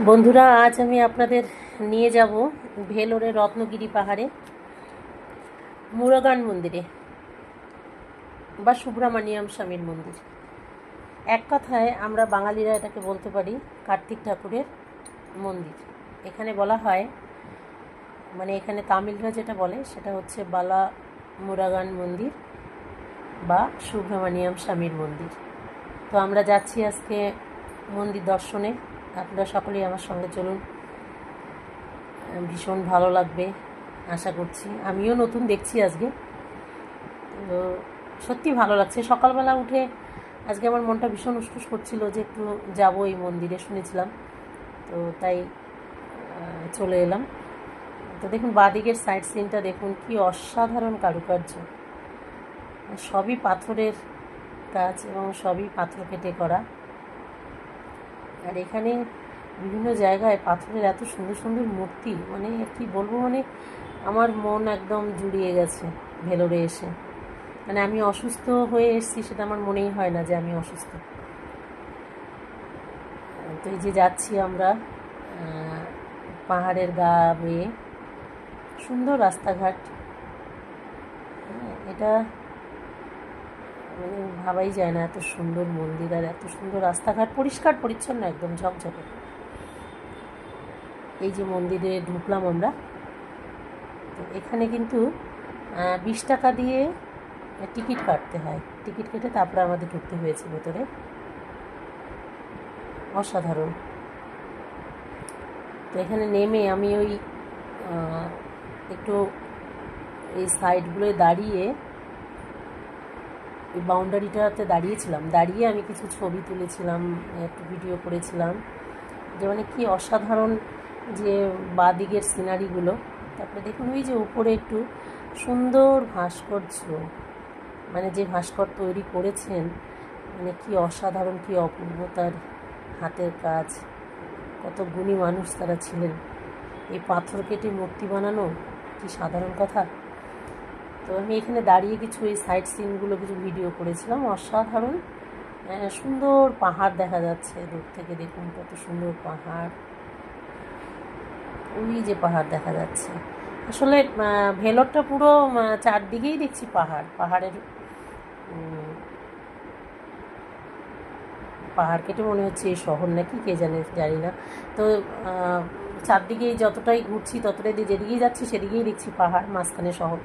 বন্ধুরা, আজ আমি আপনাদের নিয়ে যাব ভেলোরে রত্নগিরি পাহাড়ে, মুরাগান মন্দিরে বা সুব্রমণিয়াম স্বামীর মন্দির। এক কথায় আমরা বাঙালিরা এটাকে বলতে পারি কার্তিক ঠাকুরের মন্দির। এখানে বলা হয় মানে এখানে তামিলরা যেটা বলে সেটা হচ্ছে বালা মুরাগান মন্দির বা সুব্রমণিয়াম স্বামীর মন্দির। তো আমরা যাচ্ছি আজকে মন্দির দর্শনে। আপনারা সকলেই আমার সঙ্গে চলুন। ভীষণ ভালো লাগবে, আশা করছি। আমিও নতুন দেখছি আজকে। তো সত্যি ভালো লাগছে। সকালবেলা উঠে আজকে আমার মনটা ভীষণ উসফুস করছিল যে একটু যাব এই মন্দিরে শুনেছিলাম। তো তাই চলে এলাম। তো দেখুন, বাদিকের সাইড সিনটা দেখুন, কি অসাধারণ কারুকার্য। সবই পাথরের কাজ এবং সবই পাথর কেটে করা। আর এখানে বিভিন্ন জায়গায় পাথরের এত সুন্দর সুন্দর মূর্তি মানে কি বলব মানে আমার মন একদম জুড়িয়ে গেছে ভেলোরে এসে। মানে আমি অসুস্থ হয়ে এসেছি সেটা আমার মনেই হয় না যে আমি অসুস্থ। তো এই যে যাচ্ছি আমরা পাহাড়ের গা বেয়ে সুন্দর রাস্তাঘাট। হ্যাঁ, এটা মানে ভাবাই যায় না, এত সুন্দর মন্দির আর এত সুন্দর রাস্তাঘাট, পরিষ্কার, পরিচ্ছন্ন, একদম ঝকঝকে। এই যে মন্দিরে ঢুকলাম আমরা, তো এখানে কিন্তু বিশ টাকা দিয়ে টিকিট কাটতে হয়। টিকিট কেটে তারপরে আমাদের ঢুকতে হয়েছে ভেতরে। অসাধারণ। তো এখানে নেমে আমি ওই একটু এই সাইডগুলোয় দাঁড়িয়ে বাউন্ডারিটাতে দাঁড়িয়েছিলাম। দাঁড়িয়ে আমি কিছু ছবি তুলেছিলাম, একটু ভিডিও করেছিলাম। যে মানে কি অসাধারণ যে বাদিকের সিনারিগুলো তারপরে দেখুন, ওই যে উপরে একটু সুন্দর ভাস্কর্য। মানে যে ভাস্কর তৈরি করেছেন মানে কি অসাধারণ, কি অপূর্বতার হাতের কাজ। কত গুণী মানুষ তারা ছিলেন। এই পাথর কেটে মূর্তি বানানো কি সাধারণ কথা? তো আমি এখানে দাঁড়িয়ে কিছু এই সাইড সিনগুলো কিছু ভিডিও করেছিলাম। অসাধারণ। সুন্দর পাহাড় দেখা যাচ্ছে দূর থেকে দেখুন, কত সুন্দর পাহাড়। ওই যে পাহাড় দেখা যাচ্ছে। আসলে ভেলোরটা পুরো চারদিকেই দেখছি পাহাড়। পাহাড়ের পাহাড় কেটে মনে হচ্ছে এই শহর নাকি, কে জানে, জানি না। তো চারদিকেই যতটাই ঘুরছি, ততটাই যেদিকেই যাচ্ছি, সেদিকেই দেখছি পাহাড়, মাঝখানে শহর।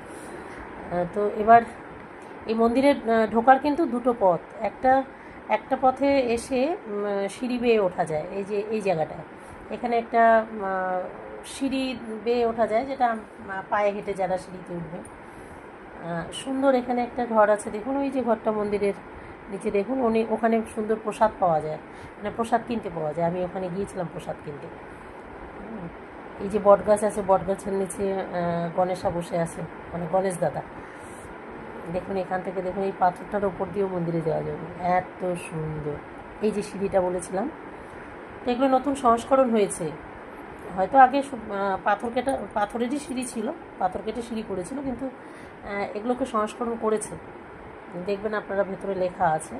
তো এবার এই মন্দিরে ঢোকার কিন্তু দুটো পথ। একটা একটা পথে এসে সিঁড়ি বেয়ে ওঠা যায়, এই যে, এই জায়গাটায়। এখানে একটা সিঁড়ি বেয়ে ওঠা যায়, যেটা পায়ে হেঁটে যারা সিঁড়িতে উঠবে। সুন্দর এখানে একটা ঘর আছে, দেখুন, ওই যে ঘরটা মন্দিরের নিচে, দেখুন, উনি, ওখানে সুন্দর প্রসাদ পাওয়া যায়। মানে প্রসাদ কিনতে পাওয়া যায়, আমি ওখানে গিয়েছিলাম প্রসাদ কিনতে। এই যে বটগাছ আছে, বটগাছের নিচে গণেশা বসে আছে মানে গণেশ দাদা। দেখুন এখান থেকে, দেখুন এই পাথরটার ওপর দিয়েও মন্দিরে যাওয়া যাবে। এত সুন্দর। এই যে সিঁড়িটা বলেছিলাম তো এগুলো নতুন সংস্করণ হয়েছে। হয়তো আগে পাথর কেটা, পাথরেরই সিঁড়ি ছিল, পাথর কেটে সিঁড়ি করেছিল, কিন্তু এগুলোকে সংস্করণ করেছে। দেখবেন আপনারা ভেতরে লেখা আছে।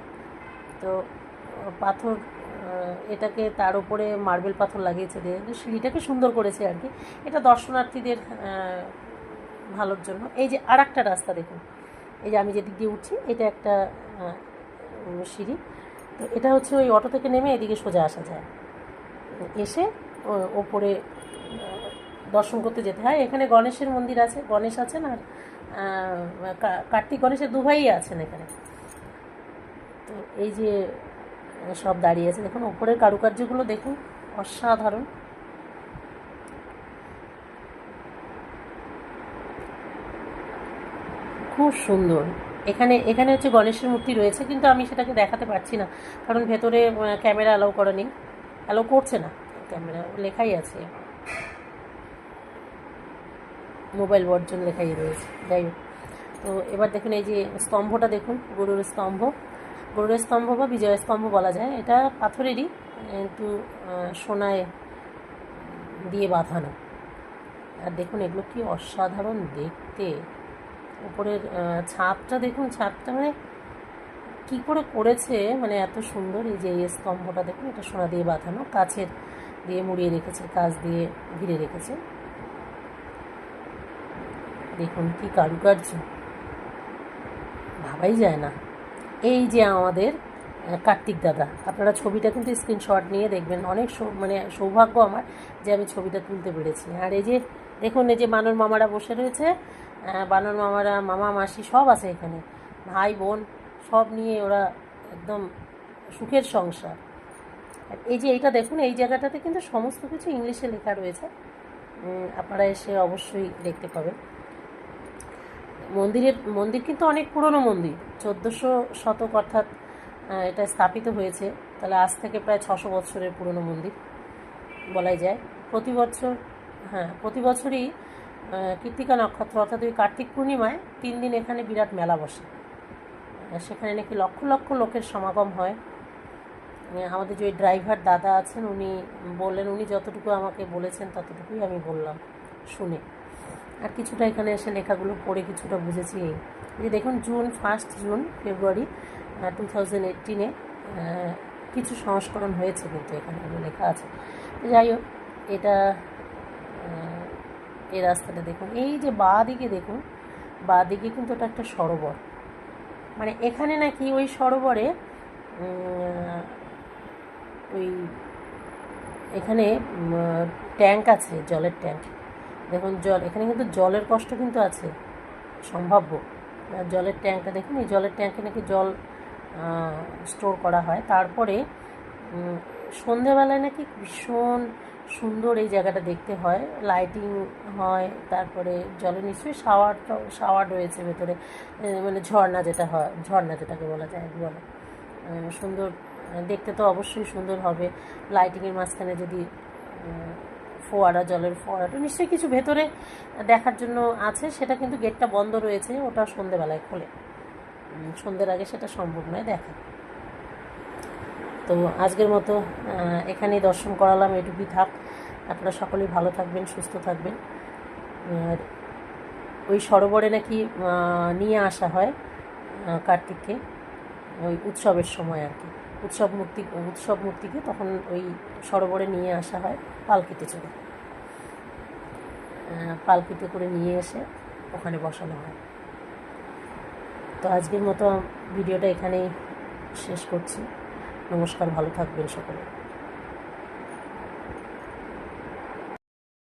তো, পাথর এটাকে তার উপরে মার্বেল পাথর লাগিয়েছে দিয়ে। সিঁড়িটাকে সুন্দর করেছে আর কি। এটা দর্শনার্থীদের ভালোর জন্য। এই যে আর একটা রাস্তা দেখুন। এই যে আমি যেদিক দিয়ে উঠছি, এটা একটা সিঁড়ি। তো এটা হচ্ছে ওই অটো থেকে নেমে এদিকে সোজা আসা যায়। এসে ওপরে দর্শন করতে যেতে হয়। এখানে গণেশের মন্দির আছে। গণেশ আছেন আর কার্তিক গণেশের দু ভাইই আছেন এখানে। তো এই যে সব দাঁড়িয়ে আছে। দেখুন, ওপরের কারুকার্যগুলো দেখুন, অসাধারণ। খুব সুন্দর। এখানে এখানে হচ্ছে গণেশের মূর্তি রয়েছে, কিন্তু আমি সেটাকে দেখাতে পারছি না, কারণ ভেতরে ক্যামেরা অ্যালাউ করা নেই। অ্যালাউ করছে না, ক্যামেরা লেখাই আছে। মোবাইল বর্জন লেখাই রয়েছে, যাই হোক। তো এবার দেখুন, এই যে স্তম্ভটা দেখুন, গরুর স্তম্ভ। গরুর স্তম্ভ বা বিজয় স্তম্ভ বলা যায়, এটা পাথরেরই কিন্তু সোনায় দিয়ে বাঁধানো। আর দেখুন, এগুলো কি অসাধারণ দেখতে। উপরের ছাদটা দেখুন ছাদটা মানে কী করে করেছে মানে এত সুন্দর এই যে এই স্তম্ভটা দেখুন, এটা সোনা দিয়ে বাঁধানো, কাছের দিয়ে মুড়িয়ে রেখেছে কাজ দিয়ে ঘিরে রেখেছে। দেখুন কি কারুকার্য। ভাবাই যায় না। এই যে আমাদের কার্তিক দাদা, আপনারা ছবিটা কিন্তু স্ক্রিনশট নিয়ে দেখবেন। অনেক মানে সৌভাগ্য আমার যে আমি ছবিটা তুলতে পেরেছি। আর এই যে, দেখুন, এই যে বানর মামারা বসে রয়েছে বানর মামারা, মামা, মাসি সব আছে এখানে। ভাই, বোন, সব নিয়ে ওরা একদম সুখের সংসার। এই যে এইটা দেখুন, এই জায়গাটাতে কিন্তু সমস্ত কিছু ইংলিশে লেখা রয়েছে। আপনারা এসে অবশ্যই দেখতে পাবেন। মন্দিরের, মন্দির কিন্তু অনেক পুরনো মন্দির, চোদ্দোশো শতক অর্থাৎ এটা স্থাপিত হয়েছে। তাহলে আজ থেকে প্রায় ছশো বছরের পুরনো মন্দির বলাই যায়। প্রতি বছর হ্যাঁ প্রতি বছরই কৃত্তিকা নক্ষত্র অর্থাৎ ওই কার্তিক পূর্ণিমায় তিন দিন এখানে বিরাট মেলা বসে। সেখানে নাকি লক্ষ লক্ষ লোকের সমাগম হয়। আমাদের যে ড্রাইভার দাদা আছেন, উনি বললেন, উনি যতটুকু আমাকে বলেছেন, ততটুকুই আমি বললাম, শুনে। আর কিছুটা এখানে এসে লেখাগুলো পড়ে কিছুটা বুঝেছি। এই যে দেখুন, June first June February two thousand এইটিনে কিছু সংস্করণ হয়েছে কিন্তু এখানে লেখা আছে। যাই হোক, এটা এই রাস্তাটা দেখুন। এই যে বাঁ দিকে দেখুন বাঁ দিকে কিন্তু এটা একটা সরোবর। মানে এখানে নাকি ওই সরোবরে ওই এখানে ট্যাঙ্ক আছে, জলের ট্যাঙ্ক। দেখুন, জল, এখানে কিন্তু জলের কষ্ট কিন্তু আছে, সম্ভাব্য। জলের ট্যাঙ্কটা দেখুন, এই জলের ট্যাঙ্কে নাকি জল স্টোর করা হয়। তারপরে সন্ধেবেলায় নাকি ভীষণ সুন্দর এই জায়গাটা দেখতে হয়। লাইটিং হয়, তারপরে জলে নিশ্চয়ই শাওয়ার শাওয়ার রয়েছে ভেতরে। মানে ঝর্ণা যেটা হয়, ঝর্ণা যেটাকে বলা যায় বলে। সুন্দর, দেখতে তো অবশ্যই সুন্দর হবে। লাইটিংয়ের মাঝখানে যদি ফোয়ারা, জলের ফোয়ারাটা নিশ্চয়ই কিছু ভেতরে দেখার জন্য আছে। সেটা কিন্তু গেটটা বন্ধ রয়েছে, ওটা সন্ধেবেলায় খোলে। সন্ধ্যের আগে সেটা সম্ভব নয় দেখা। তো আজকের মতো এখানেই দর্শন করালাম, এটুকুই থাক। আপনারা সকলেই ভালো থাকবেন, সুস্থ থাকবেন। আর ওই সরোবরে নাকি নিয়ে আসা হয় কার্তিককে, ওই উৎসবের সময় আর কি। উৎসব মূর্তি উৎসব মূর্তিকে তখন ওই সরোবরে নিয়ে আসা হয় পালকিতে চড়ে। পালকিতে করে নিয়ে এসে ওখানে বসানো হয়। তো আজকের মতো ভিডিওটা এখানেই শেষ করছি। নমস্কার, ভালো থাকবেন সকলে।